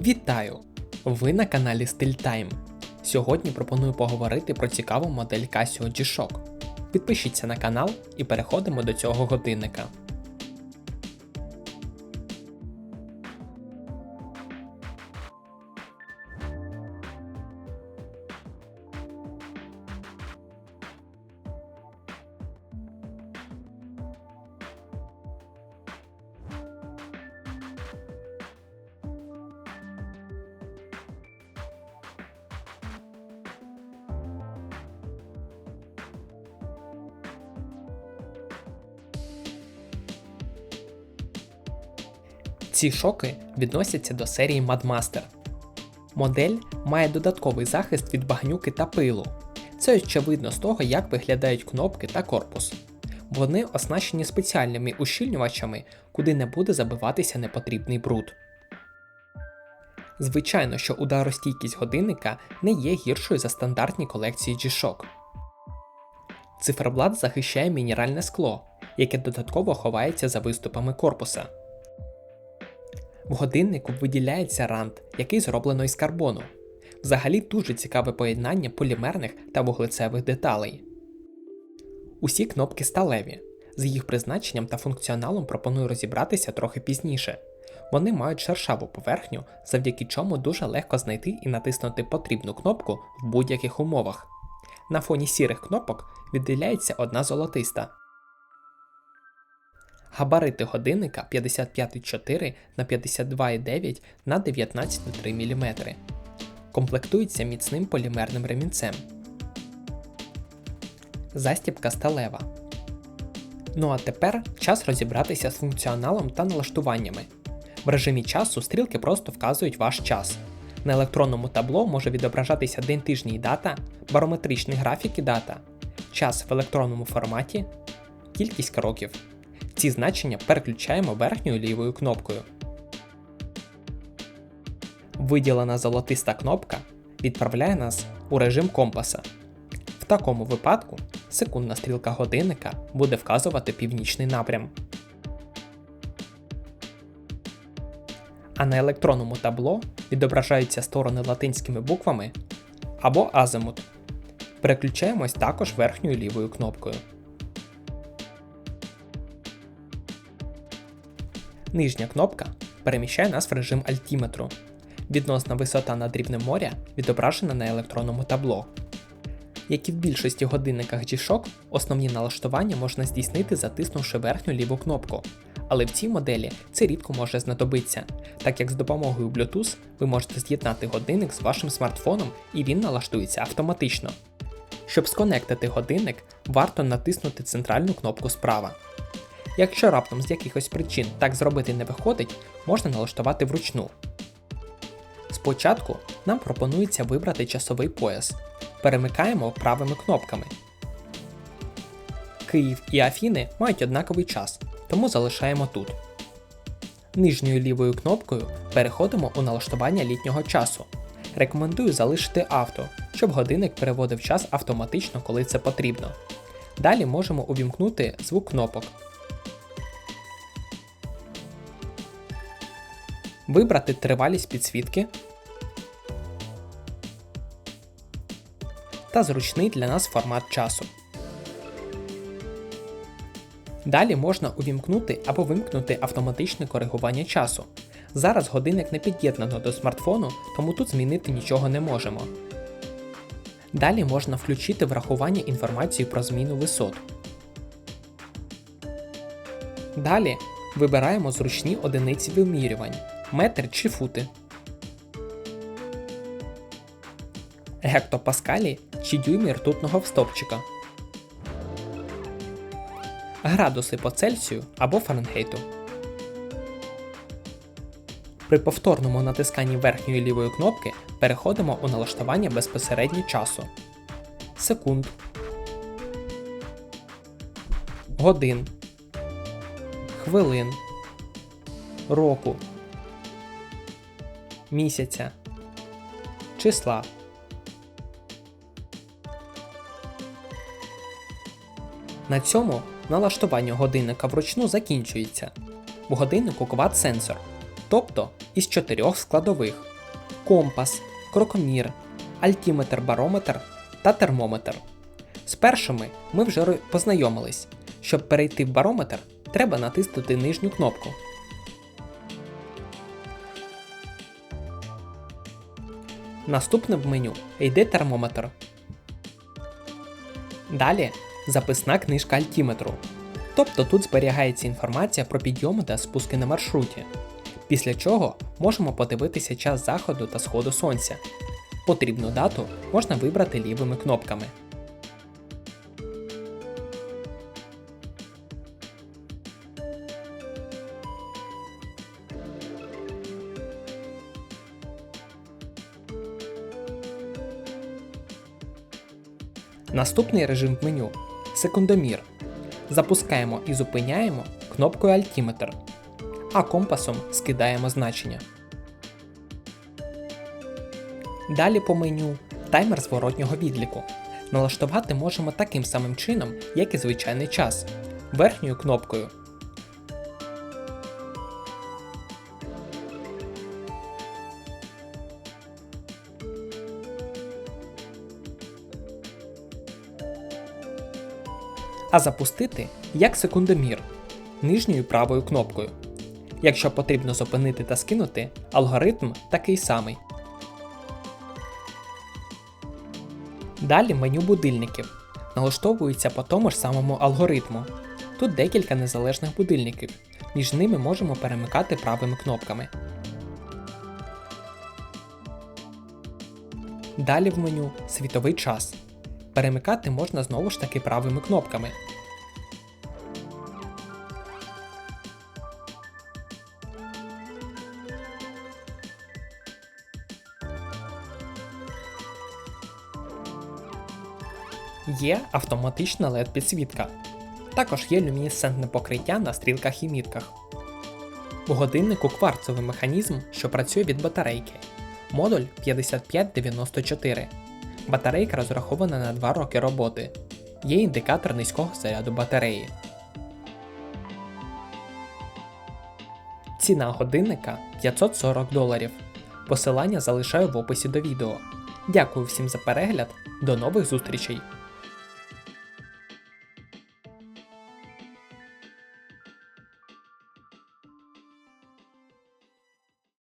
Вітаю! Ви на каналі StillTime. Сьогодні пропоную поговорити про цікаву модель Casio G-Shock. Підпишіться на канал і переходимо до цього годинника. Ці шоки відносяться до серії Madmaster. Модель має додатковий захист від багнюки та пилу. Це очевидно з того, як виглядають кнопки та корпус. Вони оснащені спеціальними ущільнювачами, куди не буде забиватися непотрібний бруд. Звичайно, що ударостійкість годинника не є гіршою за стандартні колекції G-Shock. Циферблат захищає мінеральне скло, яке додатково ховається за виступами корпуса. В годиннику виділяється рант, який зроблено із карбону. Взагалі дуже цікаве поєднання полімерних та вуглецевих деталей. Усі кнопки сталеві. З їх призначенням та функціоналом пропоную розібратися трохи пізніше. Вони мають шершаву поверхню, завдяки чому дуже легко знайти і натиснути потрібну кнопку в будь-яких умовах. На фоні сірих кнопок відділяється одна золотиста. Габарити годинника 55,4 на 52,9 на 19,3 мм. Комплектується міцним полімерним ремінцем. Застібка сталева. Ну а тепер час розібратися з функціоналом та налаштуваннями. В режимі часу стрілки просто вказують ваш час. На електронному табло може відображатися день тижні і дата, барометричні графіки дата, час в електронному форматі, кількість кроків. Ці значення переключаємо верхньою лівою кнопкою. Виділена золотиста кнопка відправляє нас у режим компаса. В такому випадку секундна стрілка годинника буде вказувати північний напрям. А на електронному табло відображаються сторони латинськими буквами або азимут. Переключаємось також верхньою лівою кнопкою. Нижня кнопка переміщає нас в режим альтіметру. Відносна висота над рівнем моря відображена на електронному табло. Як і в більшості годинниках G-Shock, основні налаштування можна здійснити затиснувши верхню ліву кнопку. Але в цій моделі це рідко може знадобитися, так як з допомогою Bluetooth ви можете з'єднати годинник з вашим смартфоном і він налаштується автоматично. Щоб сконектити годинник, варто натиснути центральну кнопку справа. Якщо раптом з якихось причин так зробити не виходить, можна налаштувати вручну. Спочатку нам пропонується вибрати часовий пояс. Перемикаємо правими кнопками. Київ і Афіни мають однаковий час, тому залишаємо тут. Нижньою лівою кнопкою переходимо у налаштування літнього часу. Рекомендую залишити авто, щоб годинник переводив час автоматично, коли це потрібно. Далі можемо увімкнути звук кнопок. Вибрати тривалість підсвітки та зручний для нас формат часу. Далі можна увімкнути або вимкнути автоматичне коригування часу. Зараз годинник не під'єднано до смартфону, тому тут змінити нічого не можемо. Далі можна включити врахування інформації про зміну висот. Далі вибираємо зручні одиниці вимірювань метр чи фути. Гектопаскалі чи дюйми ртутного стовпчика. Градуси по Цельсію або Фаренгейту. При повторному натисканні верхньої лівої кнопки переходимо у налаштування безпосередньо часу. Секунд. Годин. Хвилин. Року місяця, числа. На цьому налаштування годинника вручну закінчується. В годиннику квад сенсор. тобто із чотирьох складових: компас, крокомір, альтіметр барометр та термометр. З першими ми вже познайомились. Щоб перейти в барометр, треба натиснути нижню кнопку. Наступним в меню йде термометр. Далі записна книжка альтіметру. Тобто тут зберігається інформація про підйоми та спуски на маршруті. Після чого можемо подивитися час заходу та сходу сонця. Потрібну дату можна вибрати лівими кнопками. Наступний режим в меню секундомір. Запускаємо і зупиняємо кнопкою Альтіметр, а компасом скидаємо значення. Далі по меню таймер зворотнього відліку. Налаштувати можемо таким самим чином, як і звичайний час, верхньою кнопкою. А запустити як секундомір нижньою правою кнопкою. Якщо потрібно зупинити та скинути, алгоритм такий самий. Далі меню будильників налаштовується по тому ж самому алгоритму. Тут декілька незалежних будильників, між ними можемо перемикати правими кнопками. Далі в меню світовий час. Перемикати можна знову ж таки правими кнопками. Є автоматична LED підсвітка. Також є люмінесцентне покриття на стрілках і мітках. У годиннику кварцовий механізм, що працює від батарейки. Модуль 5594. Батарейка розрахована на 2 роки роботи. Є індикатор низького заряду батареї. Ціна годинника 540 доларів. Посилання залишаю в описі до відео. Дякую всім за перегляд. До нових зустрічей!